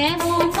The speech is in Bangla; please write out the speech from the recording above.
কেমন